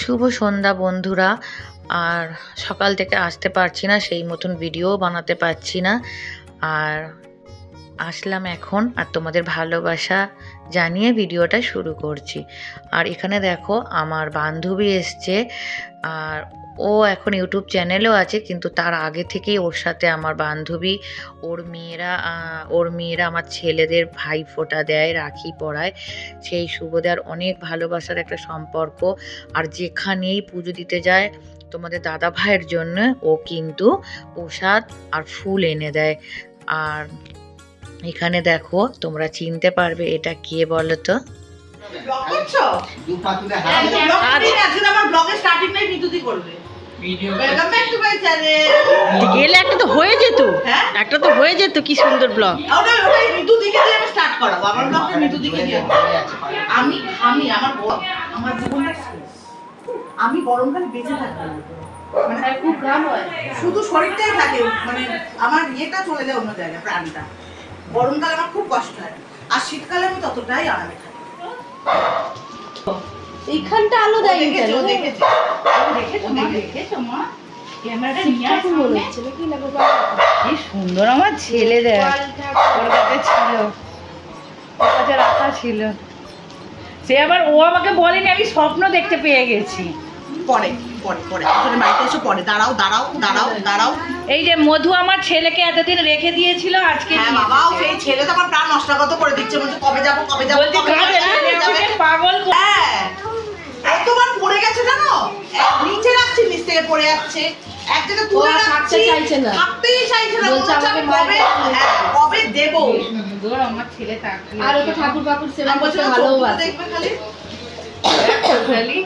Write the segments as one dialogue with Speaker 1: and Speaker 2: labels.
Speaker 1: শুভ সন্ধ্যা বন্ধুরা। আর সকাল থেকে আসতে পারছি না, সেই মতন ভিডিও বানাতে পারছি না। আর আসলাম এখন, আর তোমাদের ভালোবাসা জানিয়ে ভিডিওটা শুরু করছি। আর এখানে দেখো, আমার বান্ধবী এসছে, আর ও এখন ইউটিউব চ্যানেলও আছে কিন্তু তার আগে থেকেই ওর সাথে আমার বান্ধবী ওর মেয়েরা ওর মেয়েরা আমার ছেলেদের ভাই ফোঁটা দেয় রাখি পরায়। সেই সুবোধার অনেক ভালোবাসার একটা সম্পর্ক। আর যেখানেই পুজো দিতে যায় তোমাদের দাদা ভাইয়ের জন্য ও কিন্তু প্রসাদ আর ফুল এনে দেয়। আর এখানে দেখো তোমরা চিনতে পারবে এটা কে বলো তো
Speaker 2: ব্লগ ব্লগ আজকে আমার ব্লগের স্টার্টিংটাই নিতুদি করবে।
Speaker 3: এলে একটা তো হয়ে যেত।
Speaker 2: হ্যাঁ?
Speaker 3: একটা তো হয়ে যেত কি সুন্দর ব্লগ
Speaker 2: আমি করাবো, আমার ব্লগটা দিয়ে। আমি আমি আমার ব- আমার জীবনটা আমি গরমকালে বেঁচে থাকব। মানে খুব হয়। শুধু শরীরটাই থাকে মানে আমার ইয়েটা চলে যায় অন্য জায়গায় প্রাণটা। গরমকালে আমার খুব কষ্ট হয়। আর শীতকালে আমি ততটাই আরামে থাকি।
Speaker 4: এইখানটা আলো দেয়
Speaker 2: দেখেছে, দেখেছে। মা? দেখেছে, মা। ক্যামেরাটা নিয়ে
Speaker 3: কি সুন্দর আমার ছেলে দেখ। ওর কাছে ছিল। ওর কাছে রাখা ছিল। সে আবার ও আমাকে বলেনি আমি স্বপ্ন দেখতে পেয়ে গেছি।
Speaker 2: পরে পরে পরে। আসলে বাড়িতে এসে পরে। দাঁড়াও দাঁড়াও দাঁড়াও দাঁড়াও।
Speaker 3: এই যে মধু আমার ছেলেকে এতদিন রেখে দিয়েছিল আজকে
Speaker 2: হ্যাঁ সেই ছেলে তো আমার প্রাণ নষ্টাগত করে দিচ্ছে। বলছে কবে যাব কবে যাব যাবে,
Speaker 3: পাগল
Speaker 2: হ্যাঁ। পড়ে গেছে জানো? নিচে রাখছি নিচ থেকে পড়ে যাচ্ছে। এক জায়গায় তুলে রাখছি
Speaker 4: চাইছে না।
Speaker 2: থাকতেই চাইছে না।
Speaker 4: বলছে
Speaker 2: বলছে
Speaker 4: আমাকে
Speaker 2: কবে হ্যাঁ, কবে দেবো?
Speaker 3: সুন্দর আমার ছেলে তাকিয়ে
Speaker 4: আর ওকে ঠাকুর বাকুর সেবা করতে ভালোবাসে।
Speaker 2: দেখবে খালি।
Speaker 3: খালি।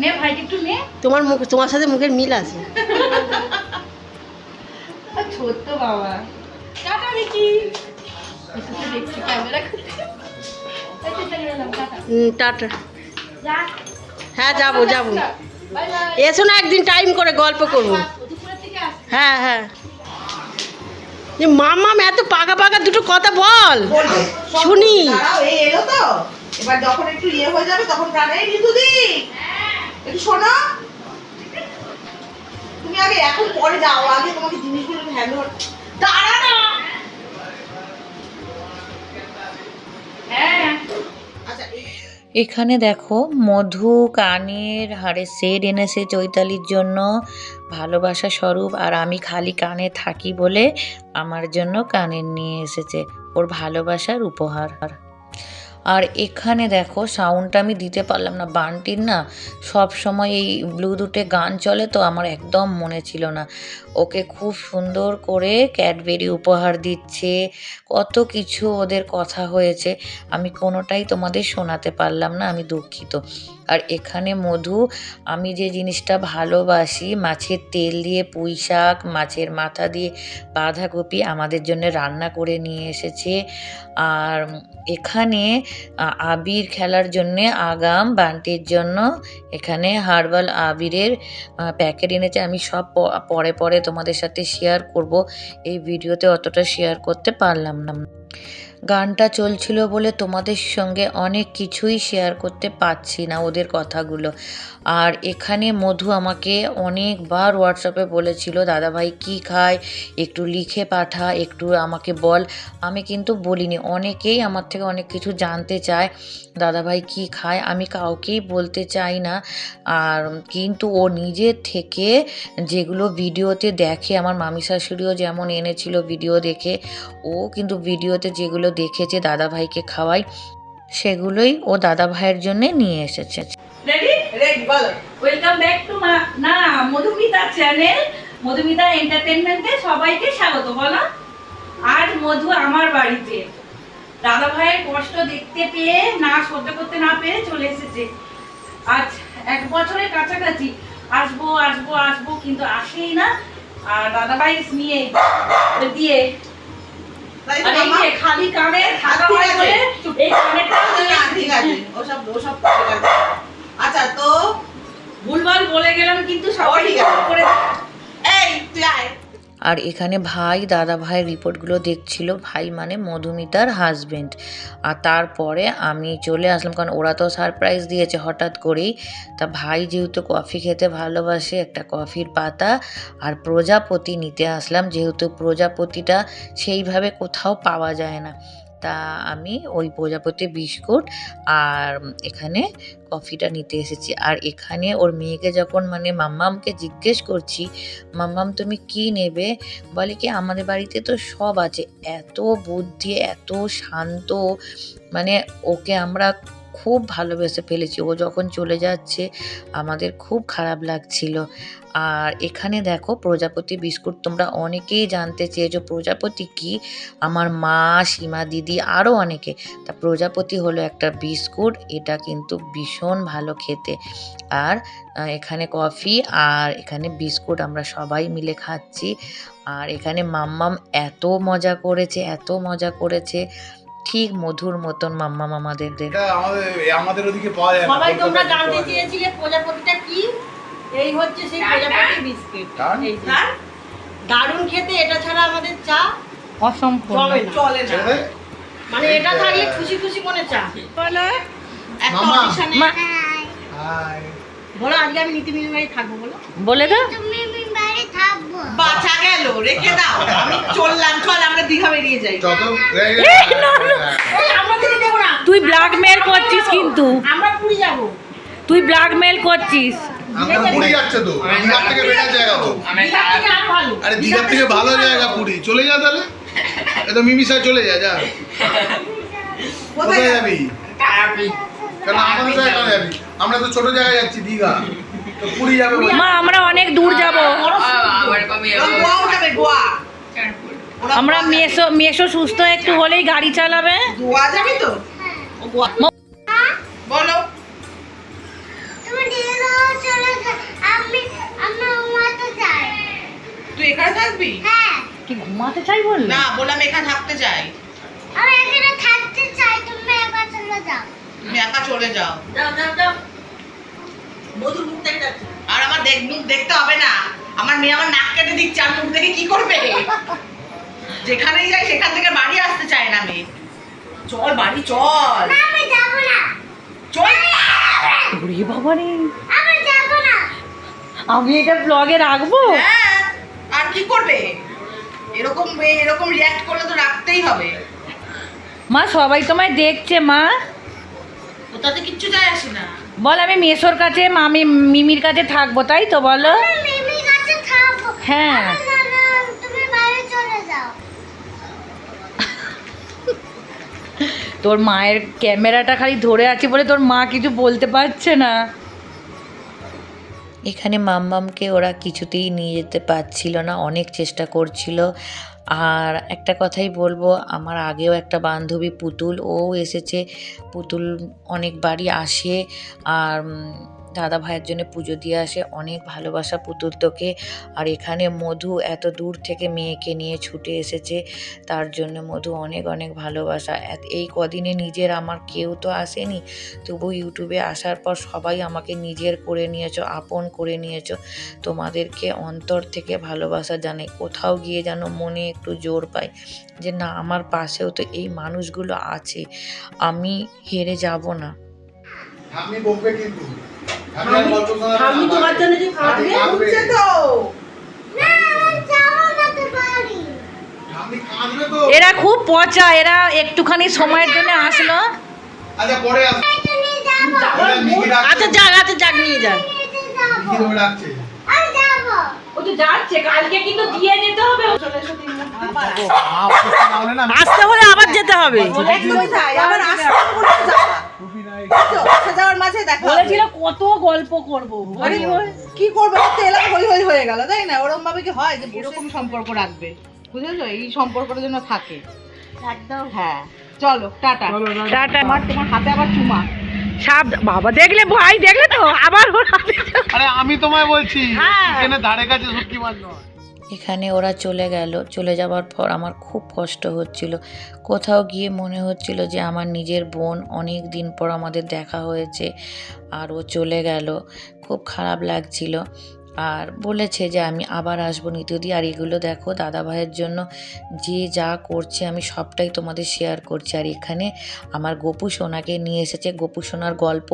Speaker 3: নে ভাই একটু নে।
Speaker 4: তোমার মুখ তোমার সাথে মুখের মিল আছে।
Speaker 3: ছোট্ট বাবা।
Speaker 4: টাটা দেখি
Speaker 3: দেখছি ক্যামেরা
Speaker 4: টাটা। হ্যাঁ যাব যাব। এসো না একদিন টাইম করে গল্প করব। হ্যাঁ হ্যাঁ। যে মামাম এত পাকা পাকা দুটো কথা বল। শুনি।
Speaker 2: এলো তো। এবার যখন একটু ইয়ে হয়ে যাবে তখন প্রাণ ঋতুদি একটু শোনো। তুমি আগে এখন পরে যাও আগে তোমাকে জিনিসগুলো হ্যান্ড দাঁড়া না।
Speaker 3: হ্যাঁ।
Speaker 2: আচ্ছা
Speaker 1: এখানে দেখো, মধু, কানের হারে সেট এনেছে চৈতালির জন্য। ভালোবাসা স্বরূপ, আর আমি খালি কানে থাকি বলে আমার জন্য কানের নিয়ে এসেছে। ওর ভালোবাসার উপহার। আর এখানে দেখো সাউন্ডটা আমি দিতে পারলাম না। বানটির না সব সময় এই ব্লুটুথে গান চলে তো আমার একদম মনে ছিল না। ওকে খুব সুন্দর করে ক্যাডবেরি উপহার দিচ্ছে, কত কিছু ওদের কথা হয়েছে। আমি কোনোটাই তোমাদের শোনাতে পারলাম না, আমি দুঃখিত। আর এখানে মধু, আমি যে জিনিসটা ভালোবাসি, মাছের তেল দিয়ে পুঁই শাক, মাছের মাথা দিয়ে বাঁধাকপি আমাদের জন্য রান্না করে নিয়ে এসেছে। আর এখানে আবির খেলার জন্যে আগাম বান্টির জন্য এখানে হার্বাল আবিরের প্যাকেট এনেছে। আমি সব পরে পরে তোমাদের সাথে শেয়ার করব। এই ভিডিওতে অতটা শেয়ার করতে পারলাম না। গানটা চলছিল বলে তোমাদের সঙ্গে অনেক কিছুই শেয়ার করতে পারছি না ওদের কথাগুলো। আর এখানে মধু আমাকে অনেকবার হোয়াটসঅ্যাপে বলেছিল, দাদাভাই, কি খায়? একটু লিখে পাঠা, একটু আমাকে বল। আমি কিন্তু বলিনি, অনেকেই আমার থেকে অনেক কিছু জানতে চায়, দাদাভাই, কি খায়? আমি কাউকেই বলতে চাই না। আর কিন্তু ও নিজের থেকে যেগুলো ভিডিওতে দেখে, আমার মামি শাশুড়িও যেমন এনেছিল ভিডিও দেখে, ও কিন্তু ভিডিওতে যেগুলো দেখেছে দাদাভাইকে খাওয়াই সেগুলোই ও দাদা ভাইয়ের জন্য নিয়ে এসেছে।
Speaker 3: রেডি
Speaker 2: রেডি বলো।
Speaker 3: ওয়েলকাম ব্যাক টু না মধুমিতা চ্যানেল মধুমিতা এন্টারটেনমেন্টে সবাইকে স্বাগত বলো। আজ মধু আমার বাড়িতে। দাদা ভাইয়ের কষ্ট দেখতে পেয়ে না সহ্য করতে না পেরে চলে এসেছে। আজ এক বছরের কাছাকাছি। আসব আসব আসব কিন্তু আসেই না। আর দাদা ভাই নিয়ে দিয়ে
Speaker 2: তাই তো
Speaker 3: আর এই
Speaker 2: মামা?
Speaker 3: যে খালি কানে থাকা হয় বলে এই।
Speaker 2: ঠিক আছে ওসব ওসব আচ্ছা তো
Speaker 3: ভুলভাল বলে গেলাম কিন্তু সবাই করে
Speaker 2: এই তুই আয়।
Speaker 1: আর এখানে ভাই, দাদা ভাইয়ের রিপোর্টগুলো দেখছিল। ভাই মানে মধুমিতার হাজবেন্ড আর তারপরে আমি চলে আসলাম, কারণ ওরা তো সারপ্রাইজ দিয়েছে হঠাৎ করেই। তা ভাই যেহেতু কফি খেতে ভালোবাসে, একটা কফির পাতা, আর প্রজাপতি নিতে আসলাম। যেহেতু প্রজাপতিটা সেইভাবে কোথাও পাওয়া যায় না। তা আমি ওই প্রজাপতি বিস্কুট আর এখানে কফিটা নিতে এসেছি। আর এখানে ওর মেয়েকে যখন মানে মাম্মামকে জিজ্ঞেস করছি, মাম্মাম, তুমি কি নেবে? বলে কি, আমাদের বাড়িতে তো সব আছে। এত বুদ্ধি, এত শান্ত। মানে ওকে আমরা খুব ভালোবেসে ফেলেছি। ও যখন চলে যাচ্ছে, আমাদের খুব খারাপ লাগছিল। আর এখানে দেখো, প্রজাপতি বিস্কুট তোমরা অনেকেই জানতে চেয়েছো। প্রজাপতি কি? আমার মা, সীমা দিদি আরও অনেকে। তা প্রজাপতি হলো একটা বিস্কুট, এটা কিন্তু ভীষণ ভালো খেতে। আর এখানে কফি আর এখানে বিস্কুট আমরা সবাই মিলে খাচ্ছি। আর এখানে মাম্মাম এত মজা করেছে, এত মজা করেছে। ঠিক মধুর মতন মাম্মাম আমাদের দেখ
Speaker 5: এটা আমাদের আমাদের ওদিকে পাওয়া যায়
Speaker 4: সবাই তোমরা জানতে চেয়েছিলে প্রজাপতিটা কি? এই হচ্ছে সেই প্রজাপতি বিস্কিট। দারুণ খেতে এটা ছাড়া আমাদের চা
Speaker 3: অসম্পূর্ণ।
Speaker 4: চলে না।
Speaker 2: চলে না।
Speaker 4: মানে এটা থাকলে খুশি খুশি মনে চা।
Speaker 2: একটা
Speaker 5: মামা।
Speaker 2: audition-এ
Speaker 5: হাই।
Speaker 4: বলো আজকে আমি নীতি বাড়ি থাকব বলো।
Speaker 3: বলে দাও।
Speaker 2: বাঁচা গেল রেখে দাও। আমি চললাম চল আমরা দীঘা বেরিয়ে যাই।
Speaker 3: তুই ব্ল্যাকমেল করছিস কিন্তু।
Speaker 4: আমরা পুরী যাব।
Speaker 3: তুই ব্ল্যাকমেল করছিস।
Speaker 5: আমরা পুরী যাচ্ছে তো। থেকে বেটার জায়গা তো।
Speaker 4: দীঘার থেকে ভালো।
Speaker 5: আরে দীঘার থেকে ভালো জায়গা পুরী। চলে যা তাহলে। এটা চলে যা যা। কোথায় যাবি? কেন আমাদের জায়গায় আমরা তো ছোট জায়গায় যাচ্ছি দীঘা।
Speaker 3: মা আমরা অনেক দূর যাব। আমরা মেসো মেসো সুস্থ একটু হলেই গাড়ি চালাবে।
Speaker 2: গোয়া যাবি তো? ও গোয়া বলো।
Speaker 6: তুমি দিয়ে দাও চলে যা- আমি আমি ঘুমাতে চাই
Speaker 2: তুই এখানে থাকবি?
Speaker 6: হ্যাঁ
Speaker 3: কি ঘুমাতে চাই বললে
Speaker 2: না। বললাম এখানে থাকতে চাই।
Speaker 6: আমি এখানে থাকতে চাই তুমি এবার চলে যাও।
Speaker 2: তুমি একা চলে যাও।
Speaker 4: যাও যাও যাও। মধুর মুখ যাচ্ছে।
Speaker 2: আর আমার দেখ মুখ দেখতে হবে না। আমার মেয়ে আমার নাক কেটে দিচ্ছে আর মুখ দেখে কি করবে? যেখানেই যাই সেখান থেকে বাড়ি আসতে চায় না মেয়ে। চল বাড়ি চল।
Speaker 6: না, আমি যাব না।
Speaker 2: চল
Speaker 3: ওরে বাবা রে।
Speaker 6: আমি যাব না।
Speaker 3: আমি এটা ব্লগে রাখব?
Speaker 2: হ্যাঁ আর কি করবে? এরকম মেয়ে এরকম রিয়াক্ট করলে তো রাখতেই হবে।
Speaker 3: মা সবাই তোমায় দেখছে মা।
Speaker 2: ওটাতে কিচ্ছু যায় আসে না।
Speaker 3: বল আমি মেসোর কাছে মামি মিমির কাছে থাকব তাই তো বলো?
Speaker 6: আমি মিমির কাছে থাকব।
Speaker 3: হ্যাঁ।
Speaker 6: আমি না না তুমি বাইরে চলে যাও।
Speaker 3: তোর মায়ের ক্যামেরাটা খালি ধরে আছে বলে তোর মা কিছু বলতে পারছে না।
Speaker 1: এখানে মাম্মামকে ওরা কিছুতেই নিয়ে যেতে পারছিল না অনেক চেষ্টা করছিল। আর একটা কথাই বলব, আমার আগেও একটা বান্ধবী পুতুল, ও এসেছে, পুতুল অনেকবারই আসে, আর দাদা ভাইয়ের জন্য পুজো দিয়ে আসে। অনেক ভালোবাসা পুতুল তোকে আর এখানে মধু এত দূর থেকে মেয়েকে নিয়ে ছুটে এসেছে। তার জন্য মধু অনেক অনেক ভালোবাসা। এই কদিনে নিজের আমার কেউ তো আসেনি। তবু ইউটিউবে আসার পর সবাই আমাকে নিজের করে নিয়েছো, আপন করে নিয়েছো। তোমাদেরকে অন্তর থেকে ভালোবাসা জানাই কোথাও গিয়ে যেন মনে একটু জোর পাই যে, না, আমার পাশেও তো এই মানুষগুলো আছে। আমি হেরে যাব না।
Speaker 5: আমি বকবে কিন্তু। আমি
Speaker 4: তোমার জন্য যে।
Speaker 2: বুঝছে তো
Speaker 3: এরা খুব পচা এরা একটুখানি সময়ের জন্য আসলো।
Speaker 5: আচ্ছা পরে।
Speaker 4: আচ্ছা যাক আচ্ছা যাক নিয়ে
Speaker 3: যেতে হবে।
Speaker 4: আসতে হলে আবার যেতে হবে।
Speaker 2: যাওয়ার মাঝে দেখা
Speaker 3: বলেছিল কত গল্প করব
Speaker 2: আরে কি করবে? তো এলাকা হই হই হয়ে গেল তাই না? ওরকম ভাবে কি হয় যে এরকম সম্পর্ক রাখবে? বুঝেছ? এই সম্পর্কটা যেন থাকে।
Speaker 6: একদম।
Speaker 2: হ্যাঁ চলো টাটা।
Speaker 3: টাটা
Speaker 2: আমার তোমার হাতে আবার চুমা।
Speaker 3: সাব বাবা দেখলে ভাই দেখলে তো? আবার
Speaker 5: আরে আমি তোমায় বলছি
Speaker 3: হ্যাঁ।
Speaker 5: এখানে ধারে কাছে শুটকি মাছ নয়।
Speaker 1: এখানে ওরা চলে গেল। চলে যাওয়ার পর আমার খুব কষ্ট হচ্ছিল। কোথাও গিয়ে মনে হচ্ছিল যে আমার নিজের বোন অনেক দিন পর আমাদের দেখা হয়েছে আর ও চলে গেল। খুব খারাপ লাগছিল। আর বলেছে যে আমি আবার আসব নিতুদি আর এগুলো দেখো দাদাভাইয়ের জন্য যে যা করছে আমি সবটাই তোমাদের শেয়ার করছি। আর এখানে আমার গোপু সোনাকে নিয়ে এসেছে। গোপু সোনার গল্প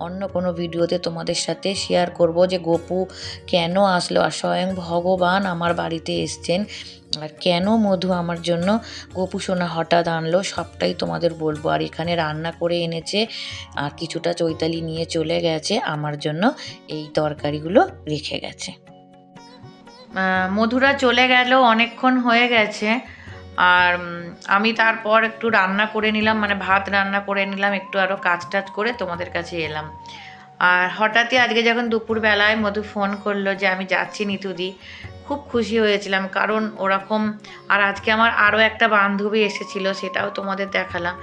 Speaker 1: অন্য কোনো ভিডিওতে তোমাদের সাথে শেয়ার করব যে গোপু কেন আসলো। আর স্বয়ং ভগবান আমার বাড়িতে এসছেন। আর কেন মধু আমার জন্য গোপু সোনা হঠাৎ আনলো, সবটাই তোমাদের বলব। আর এখানে রান্না করে এনেছে, আর কিছুটা চৈতালি নিয়ে চলে গেছে, আমার জন্য এই তরকারিগুলো রেখে গেছে। মধুরা চলে গেল, অনেকক্ষণ হয়ে গেছে। আর আমি তারপর একটু রান্না করে নিলাম মানে ভাত রান্না করে নিলাম, একটু আরও কাজ টাজ করে তোমাদের কাছে এলাম। আর হঠাৎই আজকে যখন দুপুরবেলায় মধু ফোন করল যে আমি যাচ্ছি নিতুদি খুব খুশি হয়েছিলাম, কারণ ওরকম, আর আজকে আমার আরও একটা বান্ধবী এসেছিল, সেটাও তোমাদের দেখালাম।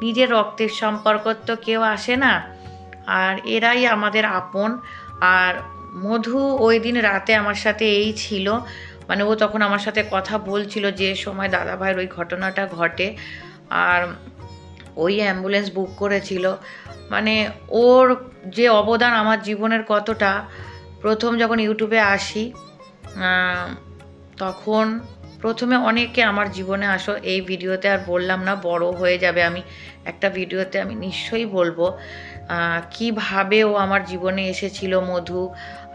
Speaker 1: নিজের রক্তের সম্পর্ক তো কেউ আসে না, আর এরাই আমাদের আপন। আর মধু ওই দিন রাতে আমার সাথে এই ছিল মানে ও তখন আমার সাথে কথা বলছিল যে, সময় দাদা ভাইয়ের ওই ঘটনাটা ঘটে। আর ওই অ্যাম্বুলেন্স বুক করেছিল। মানে ওর যে অবদান আমার জীবনের কতটা, প্রথম যখন ইউটিউবে আসি তখন প্রথমে অনেকে আমার জীবনে আসো এই ভিডিওতে আর বললাম না, বড় হয়ে যাবে আমি। একটা ভিডিওতে আমি নিশ্চয়ই বলব কীভাবে ও আমার জীবনে এসেছিল মধু,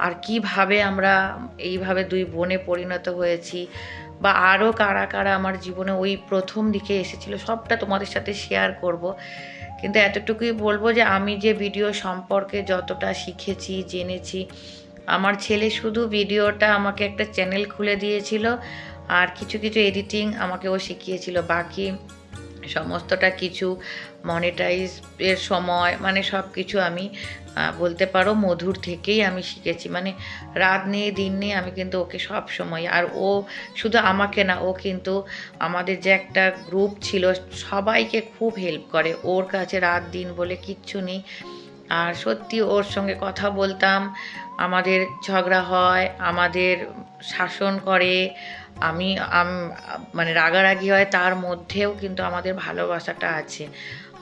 Speaker 1: আর কীভাবে আমরা এইভাবে দুই বোনে পরিণত হয়েছি, বা আরও কারা কারা আমার জীবনে ওই প্রথম দিকে এসেছিল, সবটা তোমাদের সাথে শেয়ার করব। কিন্তু এতটুকুই বলব যে আমি যে ভিডিও সম্পর্কে যতটা শিখেছি, জেনেছি আমার ছেলে শুধু ভিডিওটা আমাকে একটা চ্যানেল খুলে দিয়েছিল আর কিছু কিছু এডিটিং আমাকে ও শিখিয়েছিল। বাকি সমস্তটা কিছু মনিটাইজ এর সময় মানে সব কিছু আমি বলতে পারো মধুর থেকেই আমি শিখেছি। মানে রাত নেই, দিন নেই, আমি কিন্তু ওকে সব সময়, আর ও শুধু আমাকে না, ও কিন্তু আমাদের যে একটা গ্রুপ ছিল, সবাইকে খুব হেল্প করে। ওর কাছে রাত, দিন বলে কিচ্ছু নেই। আর সত্যি ওর সঙ্গে কথা বলতাম। আমাদের ঝগড়া হয়, আমাদের শাসন করে। আমি মানে রাগারাগি হয়, তার মধ্যেও কিন্তু আমাদের ভালোবাসাটা আছে।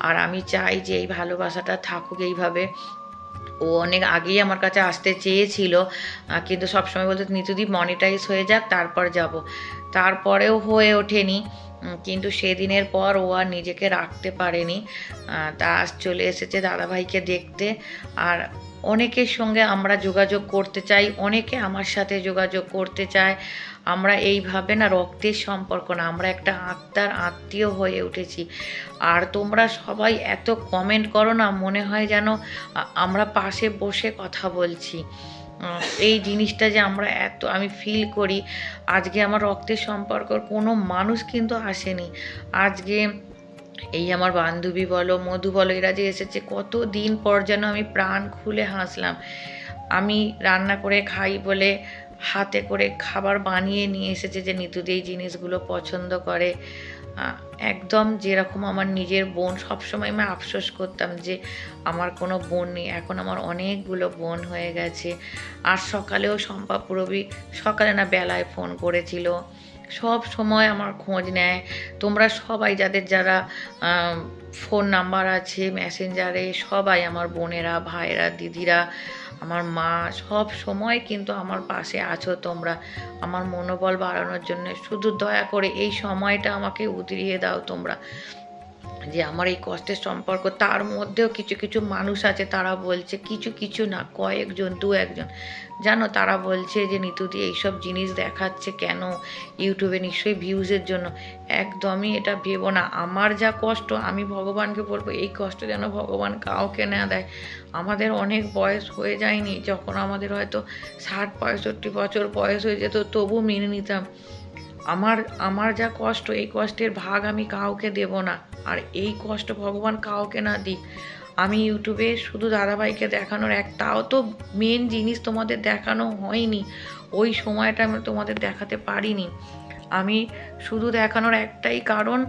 Speaker 1: আর আমি চাই যে এই ভালোবাসাটা থাকুক এইভাবে। ও অনেক আগেই আমার কাছে আসতে চেয়েছিল কিন্তু সবসময় বলতো, নিতুদি মনিটাইজ হয়ে যাক, তারপর যাব। তারপরেও হয়ে ওঠেনি। কিন্তু সেদিনের পর ও আর নিজেকে রাখতে পারেনি। তা আজ চলে এসেছে দাদাভাইকে দেখতে। আর অনেকের সঙ্গে আমরা যোগাযোগ করতে চাই, অনেকে আমার সাথে যোগাযোগ করতে চায়। আমরা এইভাবে না রক্তের সম্পর্ক না, আমরা একটা আত্মার আত্মীয় হয়ে উঠেছি। আর তোমরা সবাই এত কমেন্ট করো না, মনে হয় যেন আমরা পাশে বসে কথা বলছি। এই জিনিসটা যে আমরা এত, আমি ফিল করি। আজকে আমার রক্তের সম্পর্কর কোনো মানুষ কিন্তু আসেনি। আজকে এই আমার বান্ধবী বলো, মধু বলো, এরা যে এসেছে, কত দিন পর যেন আমি প্রাণ খুলে হাসলাম। আমি রান্না করে খাই বলে হাতে করে খাবার বানিয়ে নিয়ে এসেছে যে নিতুদি এই জিনিসগুলো পছন্দ করে। একদম যেরকম আমার নিজের বোন সবসময় আমি আফসোস করতাম যে আমার কোনো বোন নেই। এখন আমার অনেকগুলো বোন হয়ে গেছে। আর সকালেও শম্পা পুরবি সকালে না বেলায় ফোন করেছিল। সব সময় আমার খোঁজ নেয়। তোমরা সবাই যাদের যারা ফোন নাম্বার আছে, মেসেঞ্জারে সবাই আমার বোনেরা, ভাইয়েরা, দিদিরা আমার মা সব সময় কিন্তু আমার পাশে আছো তোমরা। আমার মনোবল বাড়ানোর জন্য শুধু দয়া করে এই সময়টা আমাকে উতরিয়ে দাও তোমরা। যে আমার এই কষ্টের সম্পর্ক, তার মধ্যেও কিছু কিছু মানুষ আছে তারা বলছে, কিছু কিছু না, কয়েকজন, দু একজন। জানো, তারা বলছে যে নিতুদি এইসব জিনিস দেখাচ্ছে কেন? ইউটিউবে নিশ্চয়ই ভিউজের জন্য। একদমই এটা ভেবো না। আমার যা কষ্ট, আমি ভগবানকে বলব, এই কষ্ট যেন ভগবান কাউকে না দেয়। আমাদের অনেক বয়স হয়ে যায়নি, যখন আমাদের হয়তো ষাট, পঁয়ষট্টি বছর বয়স হয়ে যেত, তবু মেনে নিতাম। আমার আমার যা কষ্ট, এই কষ্টের ভাগ আমি কাউকে দেব না। আর এই কষ্ট ভগবান কাউকে না দিই আমি ইউটিউবে শুধু দাদাভাইকে দেখানোর এক তাও তো মেন জিনিস তোমাদের দেখানো হয়নি। ওই সময়টা আমি তোমাদের দেখাতে পারিনি। আমি শুধু দেখানোর একটাই কারণ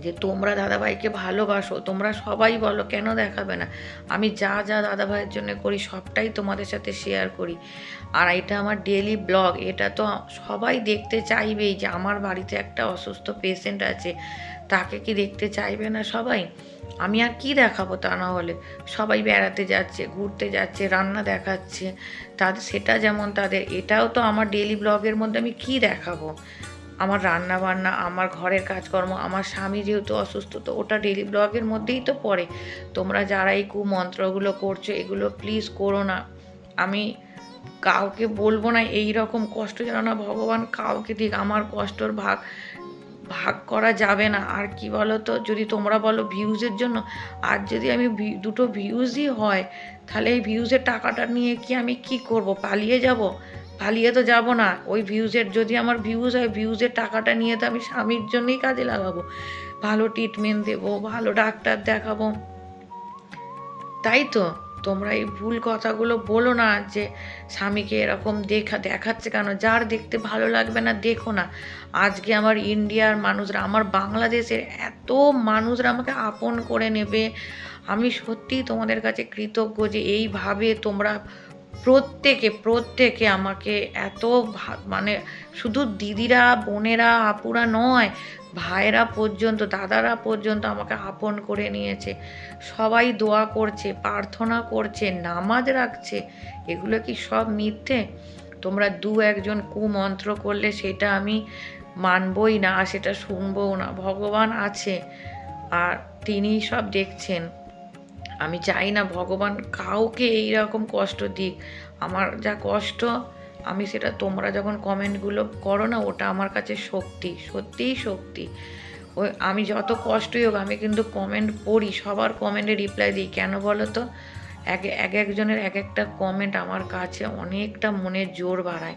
Speaker 1: যে তোমরা দাদাভাইকে ভালোবাসো, তোমরা সবাই বলো, কেন দেখাবে না? আমি যা যা দাদাভাইয়ের জন্য করি, সবটাই তোমাদের সাথে শেয়ার করি। আর এটা আমার ডেলি ব্লগ এটা তো সবাই দেখতে চাইবেই যে আমার বাড়িতে একটা অসুস্থ পেশেন্ট আছে। তাকে কি দেখতে চাইবে না সবাই? আমি আর কি দেখাবো তা না হলে? সবাই বেড়াতে যাচ্ছে, ঘুরতে যাচ্ছে, রান্না দেখাচ্ছে। তাদের, সেটা যেমন তাদের, এটাও তো আমার ডেলি ব্লগের মধ্যে আমি কি দেখাবো? আমার রান্না বান্না আমার ঘরের কাজকর্ম, আমার স্বামী যেহেতু অসুস্থ, তো ওটা ডেলি ব্লগের মধ্যেই তো পড়ে। তোমরা যারা এই কুমন্ত্রগুলো করছ, এগুলো প্লিজ করো না। আমি কাউকে বলব না এই রকম কষ্ট যেন না ভগবান কাউকে দিক, আমার কষ্টর ভাগ ভাগ করা যাবে না। আর কি বলো তো যদি তোমরা বলো ভিউজের জন্য, আর যদি আমি দুটো ভিউজই হয়, তাহলে এই ভিউজের টাকাটা নিয়ে কি আমি কি করব? পালিয়ে যাব? পালিয়ে তো যাব না। ওই ভিউজের যদি আমার ভিউজ হয় ভিউজের টাকাটা নিয়ে তো আমি স্বামীর জন্যই কাজে লাগাবো। ভালো ট্রিটমেন্ট দেবো, ভালো ডাক্তার দেখাবো। তাই তো, তোমরা এই ভুল কথাগুলো বলো না যে স্বামীকে এরকম দেখা, দেখাচ্ছে কেন? যার দেখতে ভালো লাগবে না, দেখো না। আজকে আমার ইন্ডিয়ার মানুষরা, আমার বাংলাদেশের এত মানুষরা আমাকে আপন করে নেবে। আমি সত্যিই তোমাদের কাছে কৃতজ্ঞ যে এইভাবে তোমরা প্রত্যেকে প্রত্যেকে আমাকে এত মানে শুধু দিদিরা, বোনেরা, আপুরা নয় ভাইরা পর্যন্ত, দাদারা পর্যন্ত আমাকে আপন করে নিয়েছে। সবাই দোয়া করছে, প্রার্থনা করছে, নামাজ রাখছে। এগুলো কি সব মিথ্যে? তোমরা দু একজন কুমন্ত্র করলে সেটা আমি মানবই না, সেটা শুনবও না। ভগবান আছে, আর তিনি সব দেখছেন। আমি চাই না ভগবান কাউকে এই রকম কষ্ট দিক। আমার যা কষ্ট, আমি সেটা তোমরা যখন কমেন্টগুলো করো না, ওটা আমার কাছে শক্তি সত্যিই শক্তি ওই আমি যত কষ্টই হোক, আমি কিন্তু কমেন্ট পড়ি, সবার কমেন্টে রিপ্লাই দিই। কেন বলো তো? এক এক একজনের এক একটা কমেন্ট আমার কাছে অনেকটা মনে জোর বাড়ায়।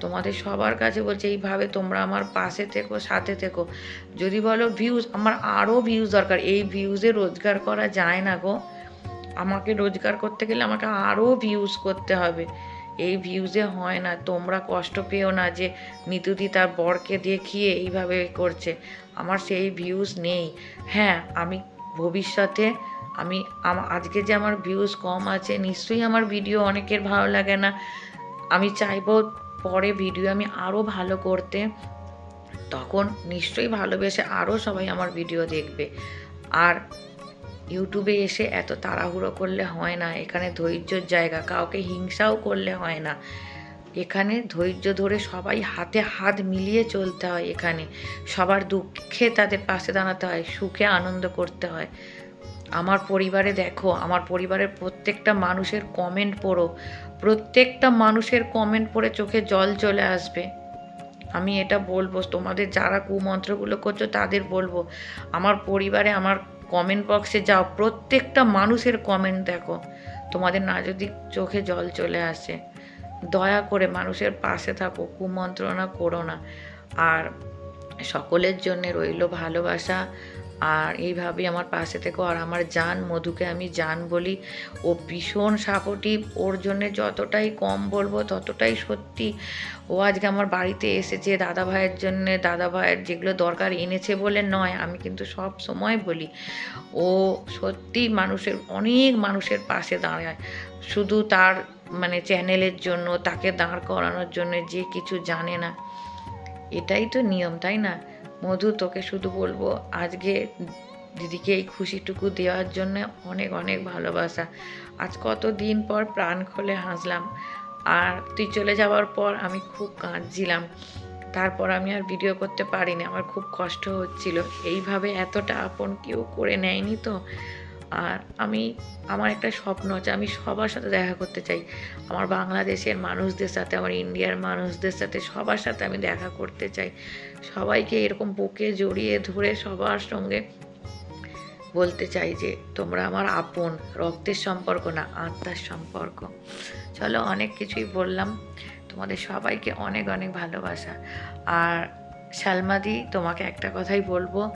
Speaker 1: তোমাদের সবার কাছে বলছে, এইভাবে তোমরা আমার পাশে থেকো, সাথে থেকো। যদি বলো ভিউজ আমার আরও ভিউজ দরকার। এই ভিউজে রোজগার করা যায় না গো। আমাকে রোজগার করতে গেলে আমাকে আরও ভিউজ করতে হবে। এই ভিউজে হয় না, তোমরা কষ্ট পেও না যে মিতুদি তার বরকে দেখিয়ে এইভাবে করছে। আমার সেই ভিউজ নেই। হ্যাঁ আমি ভবিষ্যতে আমি আজকে যে আমার ভিউজ কম আছে, নিশ্চয়ই আমার ভিডিও অনেকের ভালো লাগে না। আমি চাইব পরে ভিডিও আমি আরও ভালো করতে। তখন নিশ্চয়ই ভালোবেসে আরও সবাই আমার ভিডিও দেখবে। আর ইউটিউবে এসে এত তাড়াহুড়ো করলে হয় না, এখানে ধৈর্যর জায়গা, কাউকে হিংসাও করলে হয় না। এখানে ধৈর্য ধরে সবাই হাতে হাত মিলিয়ে চলতে হয় এখানে। সবার দুঃখে তাদের পাশে দাঁড়াতে হয়, সুখে আনন্দ করতে হয়। আমার পরিবারে দেখো, আমার পরিবারের প্রত্যেকটা মানুষের কমেন্ট পড়ো। প্রত্যেকটা মানুষের কমেন্ট পড়ে চোখে জল চলে আসবে। আমি এটা বলব, তোমাদের যারা কুমন্ত্রগুলো করছ তাদের বলব। আমার পরিবারে আমার কমেন্ট বক্সে যাও, প্রত্যেকটা মানুষের কমেন্ট দেখো। তোমাদের না যদি চোখে জল চলে আসে। দয়া করে মানুষের পাশে থাকো, কুমন্ত্রণা করো না। আর সকলের জন্য রইল ভালোবাসা। আর এইভাবেই আমার পাশে থেকো। আর আমার জান, মধুকে আমি জান বলি। ও ভীষণ সাপোর্টিভ ওর জন্যে যতটাই কম বলব, ততটাই সত্যি। ও আজকে আমার বাড়িতে এসেছে দাদা ভাইয়ের জন্য। দাদা ভাইয়ের যেগুলো দরকার এনেছে বলে নয়, আমি কিন্তু সব সময় বলি। ও সত্যি মানুষের, অনেক মানুষের পাশে দাঁড়ায়। শুধু তার মানে চ্যানেলের জন্য, তাকে দাঁড় করানোর জন্য যে কিছু জানে না। এটাই তো নিয়ম, তাই না? মধু তোকে শুধু বলব, আজকে দিদিকে এই খুশিটুকু দেওয়ার জন্য অনেক অনেক ভালোবাসা। আজ কত দিন পর প্রাণ খুলে হাসলাম। আর তুই চলে যাওয়ার পর আমি খুব কাঁদছিলাম। তারপর আমি আর ভিডিও করতে পারিনি, আমার খুব কষ্ট হচ্ছিল। এইভাবে এতটা আপন কেউ করে নেয়নি তো? আর আমি, আমার একটা স্বপ্ন আছে আমি সবার সাথে দেখা করতে চাই। আমার বাংলাদেশের মানুষদের সাথে, আমার ইন্ডিয়ার মানুষদের সাথে সবার সাথে আমি দেখা করতে চাই। সবাইকে এরকম বুকে জড়িয়ে ধরে সবার সঙ্গে বলতে চাই যে, তোমরা আমার আপন, রক্তের সম্পর্ক না আত্মার সম্পর্ক। চলো অনেক কিছুই বললাম। তোমাদের সবাইকে অনেক অনেক ভালোবাসা। আর শালমাদি তোমাকে একটা কথাই বলব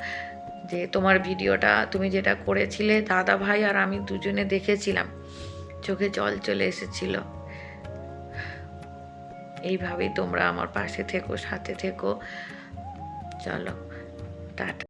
Speaker 1: যে তোমার ভিডিওটা তুমি যেটা করেছিলে দাদা ভাই আর আমি দুজনে দেখেছিলাম। চোখে জল চলে এসেছিল। এইভাবেই তোমরা আমার পাশে থেকো, সাথে থেকো। চলো, টাটা।